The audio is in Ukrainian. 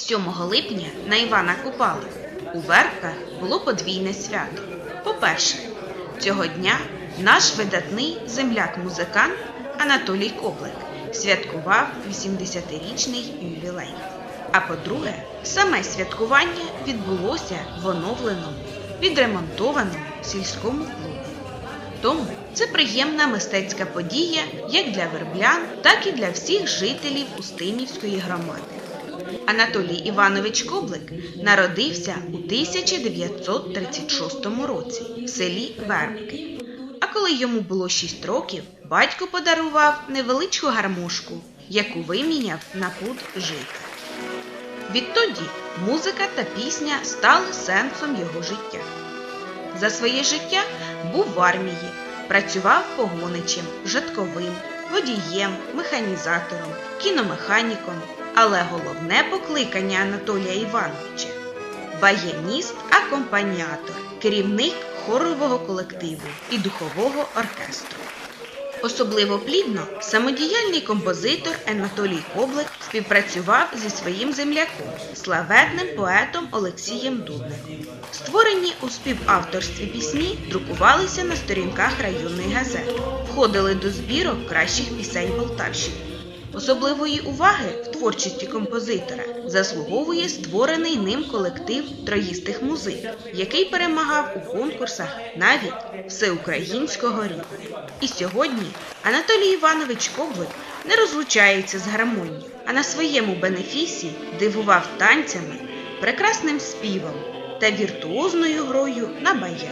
7 липня на Івана Купала у Вербках було подвійне свято. По-перше, цього дня наш видатний земляк-музикант Анатолій Коблик святкував 80-річний ювілей. А по-друге, саме святкування відбулося в оновленому, відремонтованому сільському клубі. Тому це приємна мистецька подія як для верблян, так і для всіх жителів Устимівської громади. Анатолій Іванович Коблик народився у 1936 році в селі Вербки. А коли йому було 6 років, батько подарував невеличку гармошку, яку виміняв на пуд жита. Відтоді музика та пісня стали сенсом його життя. За своє життя був в армії, працював погоничем, жатковим, водієм, механізатором, кіномеханіком, але головне покликання Анатолія Івановича баяніст, акомпаніатор, керівник хорового колективу і духового оркестру. Особливо плідно самодіяльний композитор Анатолій Коблик співпрацював зі своїм земляком, славетним поетом Олексієм Дудником. Створені у співавторстві пісні друкувалися на сторінках районної газети, входили до збірок кращих пісень Полтавщини. Особливої уваги в творчості композитора заслуговує створений ним колектив троїстих музик, який перемагав у конкурсах навіть всеукраїнського рівня. І сьогодні Анатолій Іванович Коблик не розлучається з гармонією, а на своєму бенефісі дивував танцями, прекрасним співом та віртуозною грою на баяні.